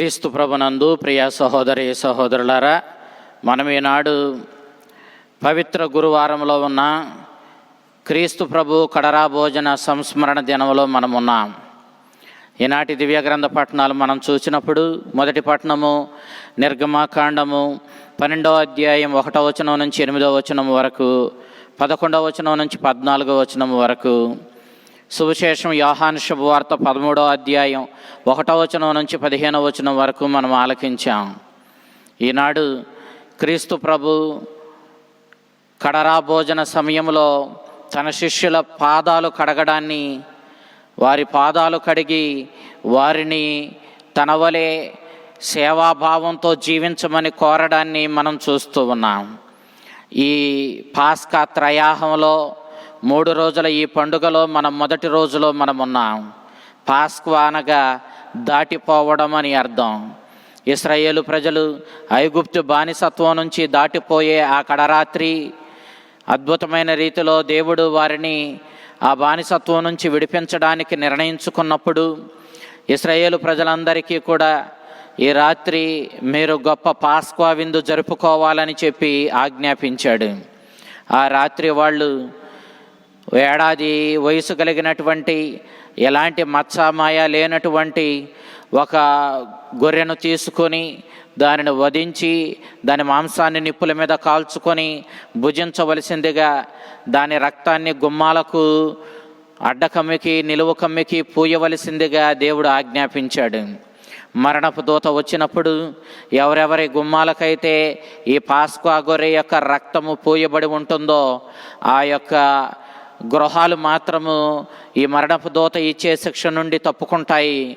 క్రీస్తు ప్రభునందు ప్రియ సహోదరి సహోదరులారా మనం ఈనాడు పవిత్ర గురువారంలో ఉన్న క్రీస్తు ప్రభు కడరా భోజన సంస్మరణ దినంలో మనం ఉన్నాం. ఈనాటి దివ్య గ్రంథ పట్టణాలు మనం చూసినప్పుడు మొదటి పట్టణము నిర్గమాకాండము పన్నెండవ అధ్యాయం ఒకటో వచనం నుంచి ఎనిమిదవ వచనం వరకు పదకొండవ వచనం నుంచి పద్నాలుగో వచనం వరకు సువిశేషం యోహాన్ శుభవార్త పదమూడవ అధ్యాయం ఒకటో వచనం నుంచి పదిహేనవ వచనం వరకు మనం ఆలకించాం. ఈనాడు క్రీస్తు ప్రభు కడరా భోజన సమయంలో తన శిష్యుల పాదాలు కడగడాన్ని వారి పాదాలు కడిగి వారిని తన వలె సేవాభావంతో జీవించమని కోరడాన్ని మనం చూస్తూ ఉన్నాం. ఈ పాస్కా త్రయాహంలో మూడు రోజుల ఈ పండుగలో మనం మొదటి రోజులో మనం ఉన్నాం పాస్క్వా అనగా దాటిపోవడం అని అర్థం. ఇస్రాయేలు ప్రజలు ఐగుప్తు బానిసత్వం నుంచి దాటిపోయే ఆ కడరాత్రి అద్భుతమైన రీతిలో దేవుడు వారిని ఆ బానిసత్వం నుంచి విడిపించడానికి నిర్ణయించుకున్నప్పుడు ఇస్రాయేలు ప్రజలందరికీ కూడా ఈ రాత్రి మీరు గొప్ప పాస్క్వా విందు జరుపుకోవాలని చెప్పి ఆజ్ఞాపించాడు. ఆ రాత్రి వాళ్ళు ఏడాది వయసు కలిగినటువంటి ఎలాంటి మత్సమాయ లేనటువంటి ఒక గొర్రెను తీసుకొని దానిని వధించి దాని మాంసాన్ని నిప్పుల మీద కాల్చుకొని భుజించవలసిందిగా దాని రక్తాన్ని గుమ్మాలకు అడ్డకమ్మికి నిలువ కమ్మికి పూయవలసిందిగా దేవుడు ఆజ్ఞాపించాడు. మరణపు దూత వచ్చినప్పుడు ఎవరెవరి గుమ్మాలకైతే ఈ పాస్క్వా గొర్రె యొక్క రక్తము పూయబడి ఉంటుందో ఆ యొక్క గృహాలు మాత్రము ఈ మరణపు దూత ఇచ్చే శిక్ష నుండి తప్పుకుంటాయి.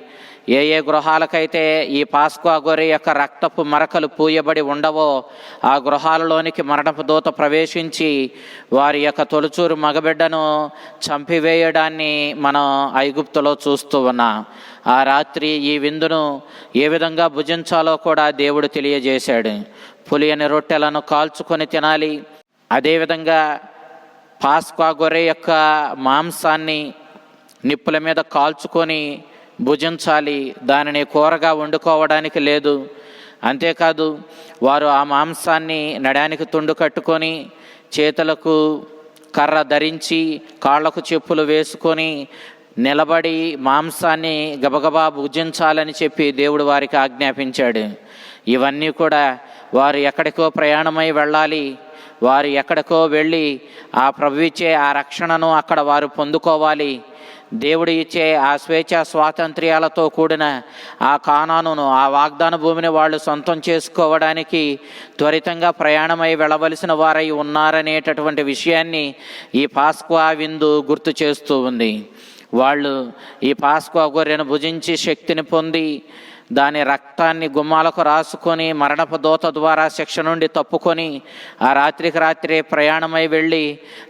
ఏ ఏ గృహాలకైతే ఈ పాస్క్వా గొర్రె యొక్క రక్తపు మరకలు పూయబడి ఉండవో ఆ గృహాలలోనికి మరణపు దూత ప్రవేశించి వారి యొక్క తొలుచూరు మగబిడ్డను చంపివేయడాన్ని మనం ఐగుప్తులో చూస్తూ ఉన్నాం. ఆ రాత్రి ఈ విందును ఏ విధంగా భుజించాలో కూడా దేవుడు తెలియజేశాడు. పులియని రొట్టెలను కాల్చుకొని తినాలి. అదేవిధంగా పాస్క్వా గొర్రె యొక్క మాంసాన్ని నిప్పుల మీద కాల్చుకొని భుజించాలి. దానిని కూరగా వండుకోవడానికి లేదు. అంతేకాదు వారు ఆ మాంసాన్ని నడానికి తుండు కట్టుకొని చేతులకు కర్ర ధరించి కాళ్ళకు చెప్పులు వేసుకొని నిలబడి మాంసాన్ని గబగబా భుజించాలని చెప్పి దేవుడు వారికి ఆజ్ఞాపించాడు. ఇవన్నీ కూడా వారు ఎక్కడికో ప్రయాణమై వెళ్ళాలి. వారు ఎక్కడికో వెళ్ళి ఆ ప్రభు ఇచ్చే ఆ రక్షణను అక్కడ వారు పొందుకోవాలి. దేవుడు ఇచ్చే ఆ స్వేచ్ఛ స్వాతంత్ర్యాలతో కూడిన ఆ కానాను ఆ వాగ్దాన భూమిని వాళ్ళు సొంతం చేసుకోవడానికి త్వరితంగా ప్రయాణమై వెళ్ళవలసిన వారై ఉన్నారనేటటువంటి విషయాన్ని ఈ పాస్క్వా విందు గుర్తు చేస్తూ ఉంది. వాళ్ళు ఈ పాస్క్వా గొర్రెను భుజించి శక్తిని పొంది దాని రక్తాన్ని గుమ్మాలకు రాసుకొని మరణపు దోత ద్వారా శిక్ష నుండి తప్పుకొని ఆ రాత్రికి రాత్రే ప్రయాణమై వెళ్ళి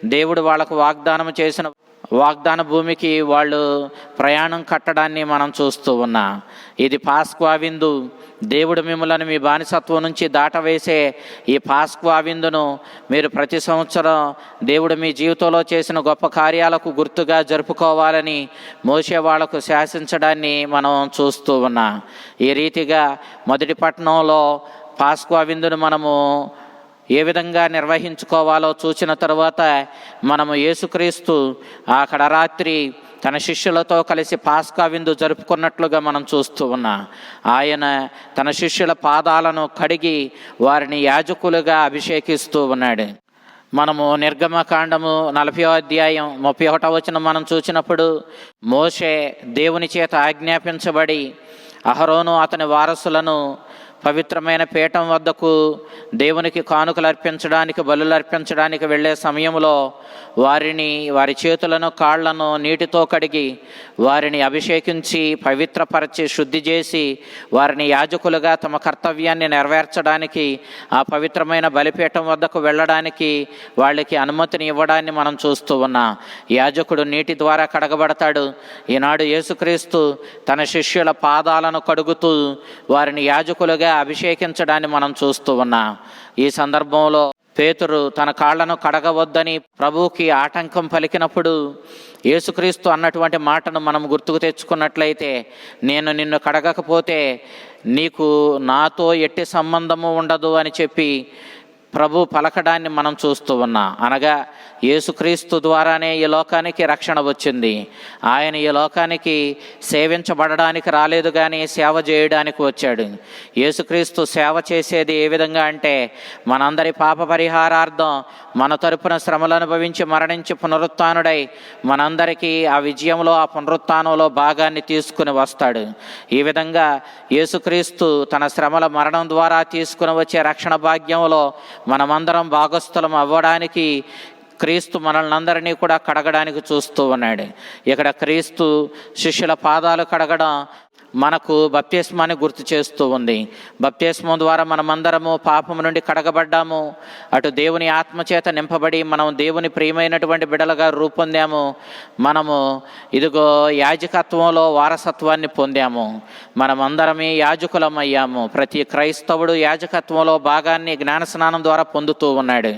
దేవుడు వాళ్ళకు వాగ్దానం చేసిన వాగ్దాన భూమికి వాళ్ళు ప్రయాణం కట్టడాన్ని మనం చూస్తూ ఉన్నా. ఇది పాస్క్వా విందు. దేవుడు మిమ్మల్ని మీ బానిసత్వం నుంచి దాటవేసే ఈ పాస్క్వా విందును మీరు ప్రతి సంవత్సరం దేవుడు మీ జీవితంలో చేసిన గొప్ప కార్యాలకు గుర్తుగా జరుపుకోవాలని మోసే వాళ్ళకు శాసించడాన్ని మనం చూస్తూ ఉన్నాం. ఈ రీతిగా మొదటి పట్టణంలో పాస్క్వా విందును మనము ఏ విధంగా నిర్వహించుకోవాలో చూసిన తర్వాత మనము యేసుక్రీస్తు అక్కడ రాత్రి తన శిష్యులతో కలిసి పాస్కా విందు జరుపుకున్నట్లుగా మనం చూస్తూ ఉన్నా. ఆయన తన శిష్యుల పాదాలను కడిగి వారిని యాజకులుగా అభిషేకిస్తూ ఉన్నాడు. మనము నిర్గమకాండము నలభై అధ్యాయం ముప్పై ఒకటో వచ్చిన మనం చూసినప్పుడు మోషే దేవుని చేత ఆజ్ఞాపించబడి అహరోను అతని వారసులను పవిత్రమైన పీఠం వద్దకు దేవునికి కానుకలు అర్పించడానికి బలులు అర్పించడానికి వెళ్ళే సమయంలో వారిని వారి చేతులను కాళ్ళను నీటితో కడిగి వారిని అభిషేకించి పవిత్రపరచి శుద్ధి చేసి వారిని యాజకులుగా తమ కర్తవ్యాన్ని నెరవేర్చడానికి ఆ పవిత్రమైన బలిపీఠం వద్దకు వెళ్ళడానికి వాళ్ళకి అనుమతిని ఇవ్వడాన్ని మనం చూస్తూ ఉన్నాం. యాజకుడు నీటి ద్వారా కడగబడతాడు. ఈనాడు యేసుక్రీస్తు తన శిష్యుల పాదాలను కడుగుతూ వారిని యాజకులుగా అభిషేకించడాన్ని మనం చూస్తూ ఉన్నాం. ఈ సందర్భంలో పేతురు తన కాళ్ళను కడగవద్దని ప్రభువుకి ఆటంకం పలికినప్పుడు యేసుక్రీస్తు అన్నటువంటి మాటను మనం గుర్తుకు తెచ్చుకున్నట్లయితే నేను నిన్ను కడగకపోతే నీకు నాతో ఎట్టి సంబంధము ఉండదు అని చెప్పి ప్రభు పలకడాన్ని మనం చూస్తూ ఉన్నాం. అనగా యేసుక్రీస్తు ద్వారానే ఈ లోకానికి రక్షణ వచ్చింది. ఆయన ఈ లోకానికి సేవించబడడానికి రాలేదు కానీ సేవ చేయడానికి వచ్చాడు. యేసుక్రీస్తు సేవ చేసేది ఏ విధంగా అంటే మనందరి పాప పరిహారార్థం మన తరపున శ్రమలు అనుభవించి మరణించి పునరుత్డై మనందరికీ ఆ విజయంలో ఆ పునరుత్నంలో భాగాన్ని తీసుకుని వస్తాడు. ఈ విధంగా యేసుక్రీస్తు తన శ్రమల మరణం ద్వారా తీసుకుని వచ్చే రక్షణ భాగ్యంలో మనమందరం భాగస్థులం అవ్వడానికి క్రీస్తు మనల్ని అందరినీ కూడా కడగడానికి చూస్తూ ఉన్నాడు. ఇక్కడ క్రీస్తు శిష్యుల పాదాలు కడగడం మనకు బప్తిస్మాన్ని గుర్తు చేస్తూ ఉంది. బప్తిస్మం ద్వారా మనమందరము పాపము నుండి కడగబడ్డాము. అటు దేవుని ఆత్మచేత నింపబడి మనం దేవుని ప్రియమైనటువంటి బిడలుగా రూపొందాము. మనము ఇదిగో యాజకత్వంలో వారసత్వాన్ని పొందాము. మనమందరమే యాజకులం అయ్యాము ప్రతి క్రైస్తవుడు యాజకత్వంలో భాగాన్ని జ్ఞానస్నానం ద్వారా పొందుతూ ఉన్నాడు.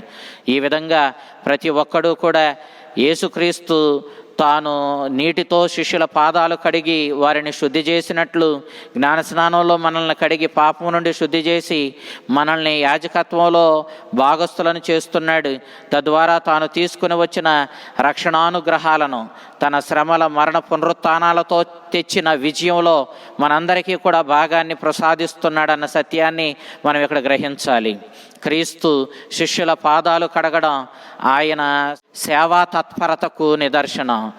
ఈ విధంగా ప్రతి ఒక్కడూ కూడా యేసుక్రీస్తు తాను నీటితో శిష్యుల పాదాలు కడిగి వారిని శుద్ధి చేసినట్లు జ్ఞానస్నానంలో మనల్ని కడిగి పాపం నుండి శుద్ధి చేసి మనల్ని యాజకత్వంలో భాగస్థులను చేస్తున్నాడు. తద్వారా తాను తీసుకుని వచ్చిన రక్షణానుగ్రహాలను తన శ్రమల మరణ పునరుత్నాలతో తెచ్చిన విజయంలో మనందరికీ కూడా భాగాన్ని ప్రసాదిస్తున్నాడన్న సత్యాన్ని మనం ఇక్కడ గ్రహించాలి. క్రీస్తు శిష్యుల పాదాలు కడగడం ఆయన సేవా తత్పరతకు నిదర్శనం.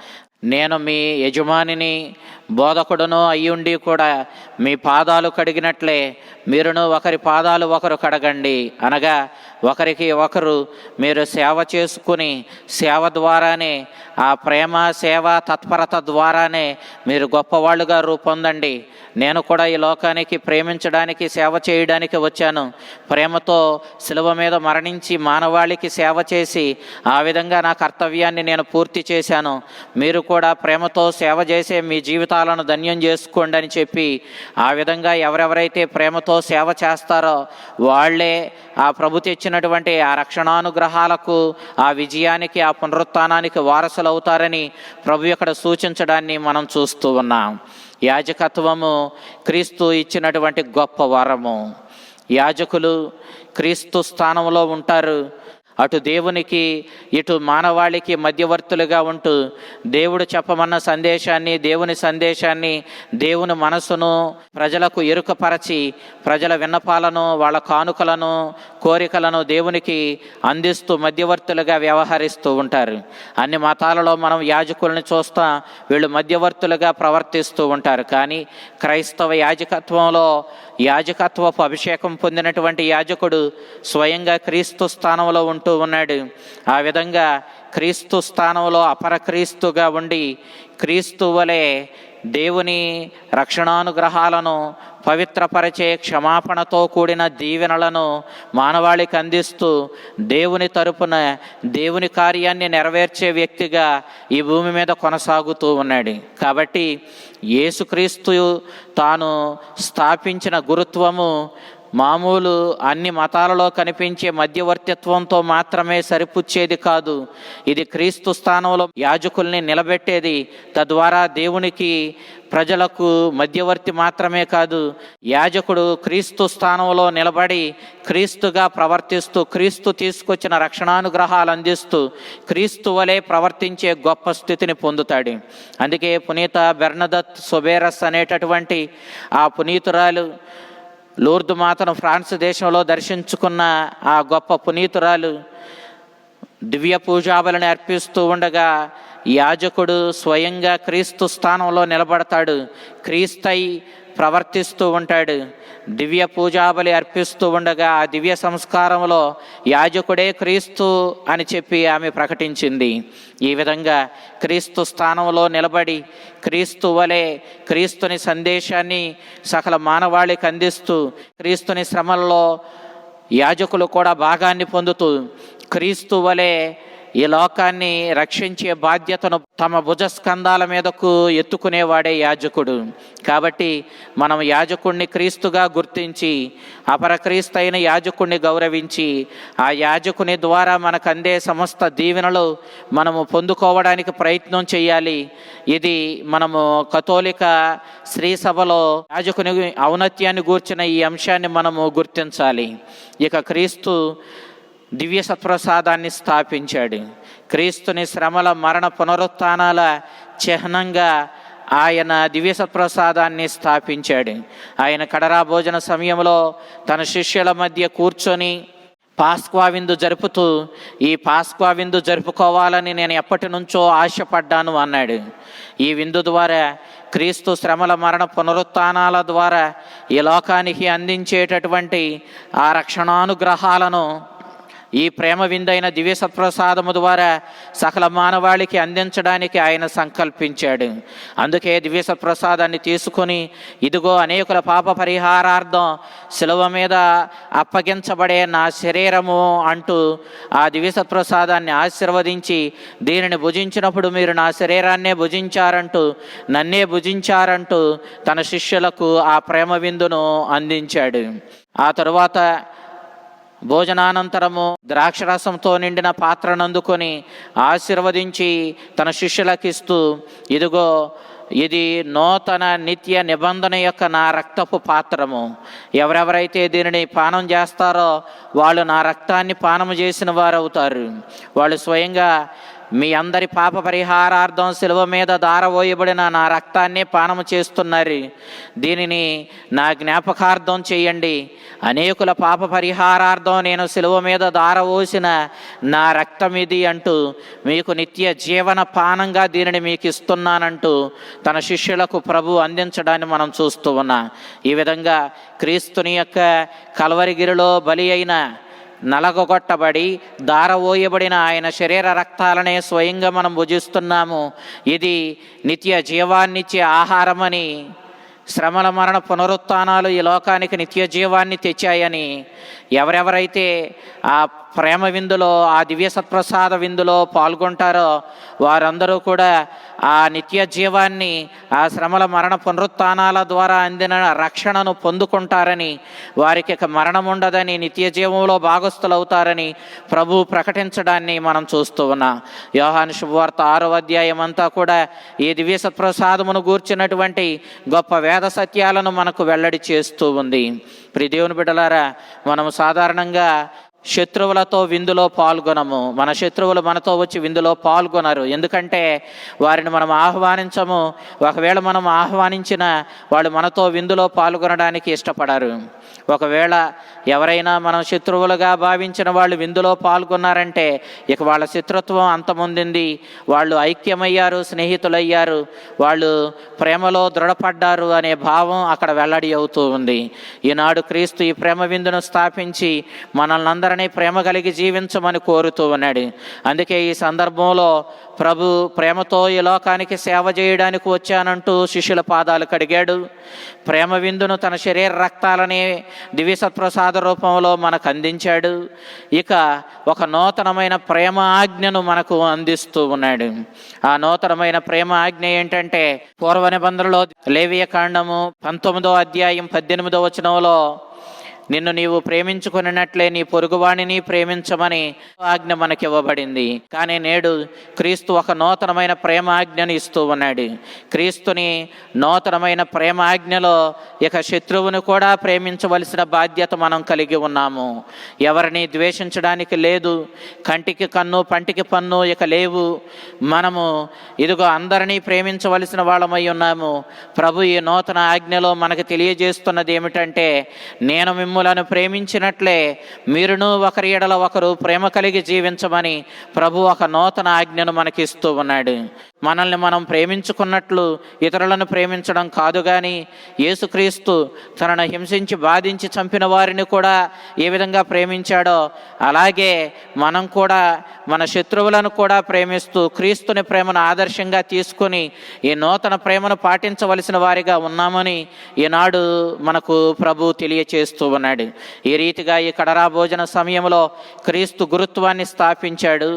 నేను మీ యజమానిని బోధకుడును అయ్యుండి కూడా మీ పాదాలు కడిగినట్లే మీరును ఒకరి పాదాలు ఒకరు కడగండి. అనగా ఒకరికి ఒకరు మీరు సేవ చేసుకుని సేవ ద్వారానే ఆ ప్రేమ సేవ తత్పరత ద్వారానే మీరు గొప్పవాళ్ళుగా రూపొందండి. నేను కూడా ఈ లోకానికి ప్రేమించడానికి సేవ చేయడానికి వచ్చాను. ప్రేమతో శిలువ మీద మరణించి మానవాళికి సేవ చేసి ఆ విధంగా నా కర్తవ్యాన్ని నేను పూర్తి చేశాను. మీరు కూడా ప్రేమతో సేవ చేసే మీ హస్తాలను ధన్యం చేసుకోండి అని చెప్పి ఆ విధంగా ఎవరెవరైతే ప్రేమతో సేవ చేస్తారో వాళ్ళే ఆ ప్రభు తెచ్చినటువంటి ఆ రక్షణానుగ్రహాలకు ఆ విజయానికి ఆ పునరుత్నానికి వారసులు అవుతారని ప్రభు ఇక్కడ సూచించడాన్ని మనం చూస్తూ ఉన్నాం. యాజకత్వము క్రీస్తు ఇచ్చినటువంటి గొప్ప వరము. యాజకులు క్రీస్తు స్థానంలో ఉంటారు. అటు దేవునికి ఇటు మానవాళికి మధ్యవర్తులుగా ఉంటూ దేవుడు చెప్పమన్న సందేశాన్ని దేవుని సందేశాన్ని దేవుని మనసును ప్రజలకు ఎరుకపరచి ప్రజల విన్నపాలను వాళ్ళ కానుకలను కోరికలను దేవునికి అందిస్తూ మధ్యవర్తులుగా వ్యవహరిస్తూ ఉంటారు. అన్ని మతాలలో మనం యాజకులను చూస్తాం వీళ్ళు మధ్యవర్తులుగా ప్రవర్తిస్తూ ఉంటారు. కానీ క్రైస్తవ యాజకత్వంలో యాజకత్వపు అభిషేకం పొందినటువంటి యాజకుడు స్వయంగా క్రీస్తు స్థానంలో ఉంటూ ఉన్నాడు. ఆ విధంగా క్రీస్తు స్థానంలో అపరక్రీస్తుగా ఉండి క్రీస్తు వలె దేవుని రక్షణానుగ్రహాలను పవిత్రపరిచే క్షమాపణతో కూడిన దీవెనలను మానవాళికి అందిస్తూ దేవుని తరపున దేవుని కార్యాన్ని నెరవేర్చే వ్యక్తిగా ఈ భూమి మీద కొనసాగుతూ ఉన్నాడు. కాబట్టి యేసుక్రీస్తు తాను స్థాపించిన గురుత్వము మామూలు అన్ని మతాలలో కనిపించే మధ్యవర్తిత్వంతో మాత్రమే సరిపుచ్చేది కాదు. ఇది క్రీస్తు స్థానంలో యాజకుల్ని నిలబెట్టేది. తద్వారా దేవునికి ప్రజలకు మధ్యవర్తి మాత్రమే కాదు. యాజకుడు క్రీస్తు స్థానంలో నిలబడి క్రీస్తుగా ప్రవర్తిస్తూ క్రీస్తు తీసుకొచ్చిన రక్షణానుగ్రహాలు అందిస్తూ క్రీస్తు వలె ప్రవర్తించే గొప్ప స్థితిని పొందుతాడు. అందుకే పునీత బెర్నదత్ సుబేరస్ అనేటటువంటి ఆ పునీతురాలు లూర్దు మాతను ఫ్రాన్స్ దేశంలో దర్శించుకున్న ఆ గొప్ప పునీతురాలు దివ్య పూజాబలను అర్పిస్తూ ఉండగా యాజకుడు స్వయంగా క్రీస్తు స్థానంలో నిలబడతాడు. క్రీస్తై ప్రవర్తిస్తూ ఉంటాడు. దివ్య పూజాబలి అర్పిస్తూ ఉండగా ఆ దివ్య సంస్కారంలో యాజకుడే క్రీస్తు అని చెప్పి ఆమె ప్రకటించింది. ఈ విధంగా క్రీస్తు స్థానంలో నిలబడి క్రీస్తు వలె క్రీస్తుని సందేశాన్ని సకల మానవాళికి అందిస్తూ క్రీస్తుని శ్రమల్లో యాజకులు కూడా భాగాన్ని పొందుతూ క్రీస్తు వలె ఈ లోకాన్ని రక్షించే బాధ్యతను తమ భుజస్కంధాల మీదకు ఎత్తుకునేవాడే యాజకుడు. కాబట్టి మనం యాజకుణ్ణి క్రీస్తుగా గుర్తించి అపర క్రీస్తు అయిన యాజకుణ్ణి గౌరవించి ఆ యాజకుని ద్వారా మనకు అందే సమస్త దీవెనలు మనము పొందుకోవడానికి ప్రయత్నం చేయాలి. ఇది మనము కథోలిక శ్రీ సభలో యాజకుని ఔన్నత్యాన్ని గూర్చిన ఈ అంశాన్ని మనము గుర్తించాలి. ఇక క్రీస్తు దివ్య సత్ప్రసాదాన్ని స్థాపించాడు. క్రీస్తుని శ్రమల మరణ పునరుత్నాల చిహ్నంగా ఆయన దివ్య సత్ప్రసాదాన్ని స్థాపించాడు. ఆయన కడరా భోజన సమయంలో తన శిష్యుల మధ్య కూర్చొని పాస్క్వా విందు జరుపుతూ ఈ పాస్క్వా విందు జరుపుకోవాలని నేను ఎప్పటి నుంచో ఆశపడ్డాను అన్నాడు. ఈ విందు ద్వారా క్రీస్తు శ్రమల మరణ పునరుత్నాల ద్వారా ఈ లోకానికి అందించేటటువంటి ఆ రక్షణానుగ్రహాలను ఈ ప్రేమ విందైన దివ్య సత్ప్రసాదము ద్వారా సకల మానవాళికి అందించడానికి ఆయన సంకల్పించాడు. అందుకే దివ్య సత్ప్రసాదాన్ని తీసుకొని ఇదిగో అనేకుల పాప పరిహారార్థం శిలువ మీద అప్పగించబడే నా శరీరము అంటూ ఆ దివ్య సత్ప్రసాదాన్ని ఆశీర్వదించి దీనిని భుజించినప్పుడు మీరు నా శరీరాన్నే భుజించారంటూ నన్నే భుజించారంటూ తన శిష్యులకు ఆ ప్రేమ విందును అందించాడు. ఆ తరువాత భోజనానంతరము ద్రాక్షరసంతో నిండిన పాత్రను అందుకొని ఆశీర్వదించి తన శిష్యులకిస్తూ ఇదిగో ఇది నూతన నిత్య నిబంధన యొక్క నా రక్తపు పాత్రము. ఎవరెవరైతే దీనిని పానం చేస్తారో వాళ్ళు నా రక్తాన్ని పానము చేసిన వారు అవుతారు వాళ్ళు స్వయంగా మీ అందరి పాప పరిహారార్థం శిలువ మీద దారవోయబడిన నా రక్తాన్ని పానము చేస్తున్నారు. దీనిని నా జ్ఞాపకార్థం చేయండి. అనేకుల పాప పరిహారార్థం నేను శిలువ మీద దారవోసిన నా రక్తం ఇది అంటూ మీకు నిత్య జీవన పానంగా దీనిని మీకు ఇస్తున్నానంటూ తన శిష్యులకు ప్రభు అందించడాన్ని మనం చూస్తూ ఉన్నాం. ఈ విధంగా క్రీస్తుని యొక్క కలవరిగిరిలో బలి అయిన నలగొట్టబడి దారవోయబడిన ఆయన శరీర రక్తాలనే స్వయంగా మనం భుజిస్తున్నాము. ఇది నిత్య జీవాన్నిచ్చే ఆహారమని శ్రమల మరణ పునరుత్నాలు ఈ లోకానికి నిత్య జీవాన్ని తెచ్చాయని ఎవరెవరైతే ఆ ప్రేమ విందులో ఆ దివ్య సత్ప్రసాద విందులో పాల్గొంటారో వారందరూ కూడా ఆ నిత్య జీవాన్ని ఆ శ్రమల మరణ పునరుత్నాల ద్వారా అందిన రక్షణను పొందుకుంటారని వారికి ఇక మరణం ఉండదని నిత్య జీవంలో భాగస్థులవుతారని ప్రభు ప్రకటించడాన్ని మనం చూస్తూ ఉన్నాం. యోహాను శుభవార్త ఆరో అధ్యాయం అంతా కూడా ఈ దివ్య సత్ప్రసాదమును గూర్చినటువంటి గొప్ప వేద సత్యాలను మనకు వెల్లడి చేస్తూ ఉంది. ప్రిదేవుని బిడ్డలారా మనము సాధారణంగా శత్రువులతో విందులో పాల్గొనము. మన శత్రువులు మనతో వచ్చి విందులో పాల్గొనరు. ఎందుకంటే వారిని మనం ఆహ్వానించము. ఒకవేళ మనం ఆహ్వానించిన వాళ్ళు మనతో విందులో పాల్గొనడానికి ఇష్టపడరు. ఒకవేళ ఎవరైనా మనం శత్రువులుగా భావించిన వాళ్ళు విందులో పాల్గొన్నారంటే ఇక వాళ్ళ శత్రుత్వం అంతమొందింది వాళ్ళు ఐక్యమయ్యారు స్నేహితులయ్యారు. వాళ్ళు ప్రేమలో దృఢపడ్డారు అనే భావం అక్కడ వెల్లడి అవుతూ ఉంది. ఈనాడు క్రీస్తు ఈ ప్రేమ విందును స్థాపించి మనల్ని వారిని ప్రేమ కలిగి జీవించమని కోరుతూ ఉన్నాడు. అందుకే ఈ సందర్భంలో ప్రభు ప్రేమతో ఈ లోకానికి సేవ చేయడానికి వచ్చానంటూ శిష్యుల పాదాలు కడిగాడు. ప్రేమ విందును తన శరీర రక్తాలని దివ్యసత్ప్రసాద రూపంలో మనకు అందించాడు. ఇక ఒక నూతనమైన ప్రేమ ఆజ్ఞను మనకు అందిస్తూ ఉన్నాడు. ఆ నూతనమైన ప్రేమ ఆజ్ఞ ఏంటంటే పూర్వ నిబంధనలో లేవియ కాండము పంతొమ్మిదో అధ్యాయం పద్దెనిమిదో వచనంలో నిన్ను నీవు ప్రేమించుకున్నట్లే నీ పొరుగువాణిని ప్రేమించమని ఆజ్ఞ మనకి ఇవ్వబడింది కానీ నేడు క్రీస్తు ఒక నూతనమైన ప్రేమ ఆజ్ఞను ఇస్తూ ఉన్నాడు. క్రీస్తుని నూతనమైన ప్రేమ ఆజ్ఞలో ఇక శత్రువుని కూడా ప్రేమించవలసిన బాధ్యత మనం కలిగి ఉన్నాము. ఎవరిని ద్వేషించడానికి లేదు. కంటికి కన్ను పంటికి పన్ను ఇక లేవు. మనము ఇదిగో అందరినీ ప్రేమించవలసిన వాళ్ళమై ఉన్నాము. ప్రభు ఈ నూతన ఆజ్ఞలో మనకు తెలియజేస్తున్నది ఏమిటంటే నేను మిమ్మల్ని ప్రేమించినట్లే మీరును ఒకరి ఎడల ఒకరు ప్రేమ కలిగి జీవించమని ప్రభు ఒక నూతన ఆజ్ఞను మనకి ఇస్తూ ఉన్నాడు. మనల్ని మనం ప్రేమించుకున్నట్లు ఇతరులను ప్రేమించడం కాదు కానీ యేసుక్రీస్తు తనను హింసించి బాధించి చంపిన వారిని కూడా ఏ విధంగా ప్రేమించాడో అలాగే మనం కూడా మన శత్రువులను కూడా ప్రేమిస్తూ క్రీస్తుని ప్రేమను ఆదర్శంగా తీసుకొని ఈ నూతన ప్రేమను పాటించవలసిన వారిగా ఉన్నామని ఈనాడు మనకు ప్రభు తెలియచేస్తూ ఉన్నాడు. ఈ రీతిగా ఈ కడరా భోజన సమయంలో క్రీస్తు గురుత్వాన్ని స్థాపించాడు.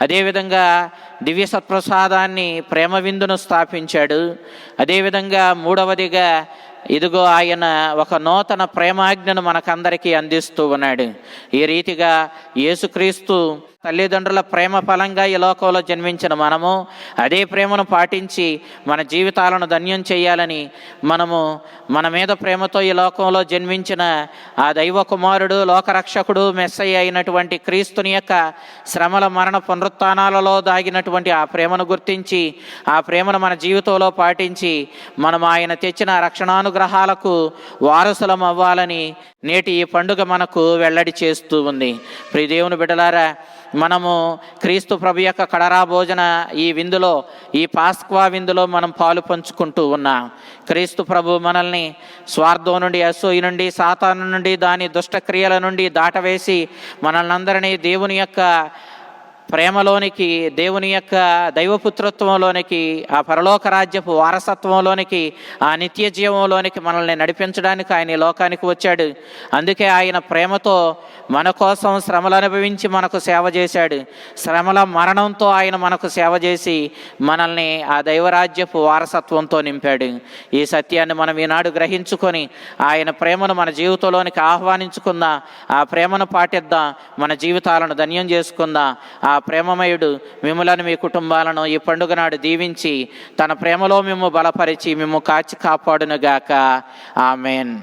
అదేవిధంగా దివ్య సత్ప్రసాదాన్ని ప్రేమ విందును స్థాపించాడు. అదేవిధంగా మూడవదిగా ఇదిగో ఆయన ఒక నూతన ప్రేమాజ్ఞను మనకందరికీ అందిస్తూ ఉన్నాడు. ఈ రీతిగా యేసుక్రీస్తు తల్లిదండ్రుల ప్రేమ ఫలంగా ఈ లోకంలో జన్మించిన మనము అదే ప్రేమను పాటించి మన జీవితాలను ధన్యం చేయాలని మనము మన మీద ప్రేమతో ఈ లోకంలో జన్మించిన ఆ దైవ కుమారుడు లోకరక్షకుడు మెస్సయ్య అయినటువంటి క్రీస్తుని యొక్క శ్రమల మరణ పునరుత్నాలలో దాగినటువంటి ఆ ప్రేమను గుర్తించి ఆ ప్రేమను మన జీవితంలో పాటించి మనం ఆయన తెచ్చిన అనుగ్రహాలకు వారసులం అవ్వాలని నేటి ఈ పండుగ మనకు వెల్లడి చేస్తూ ఉంది. ప్రియదేవుని బిడ్డలారా మనము క్రీస్తు ప్రభు యొక్క కడరా భోజన ఈ విందులో ఈ పాస్క్వా విందులో మనం పాలు పంచుకుంటూ ఉన్నాం. క్రీస్తు ప్రభు మనల్ని స్వార్థం నుండి అసూయ నుండి సాతాను నుండి దాని దుష్టక్రియల నుండి దాటవేసి మనల్ని అందరినీ దేవుని యొక్క ప్రేమలోనికి దేవుని యొక్క దైవపుత్రత్వంలోనికి ఆ పరలోక రాజ్యపు వారసత్వంలోనికి ఆ నిత్య జీవంలోనికి మనల్ని నడిపించడానికి ఆయన ఈ లోకానికి వచ్చాడు. అందుకే ఆయన ప్రేమతో మన కోసం శ్రమలు అనుభవించి మనకు సేవ చేశాడు. శ్రమల మరణంతో ఆయన మనకు సేవ చేసి మనల్ని ఆ దైవరాజ్యపు వారసత్వంతో నింపాడు. ఈ సత్యాన్ని మనం ఈనాడు గ్రహించుకొని ఆయన ప్రేమను మన జీవితంలోనికి ఆహ్వానించుకుందాం. ఆ ప్రేమను పాటిద్దాం. మన జీవితాలను ధన్యం చేసుకుందాం. ఆ ప్రేమమయుడు మిమ్మలను మీ కుటుంబాలను ఈ పండుగ నాడు దీవించి తన ప్రేమలో మేము బలపరిచి మేము కాచి కాపాడునుగాక. ఆమెన్.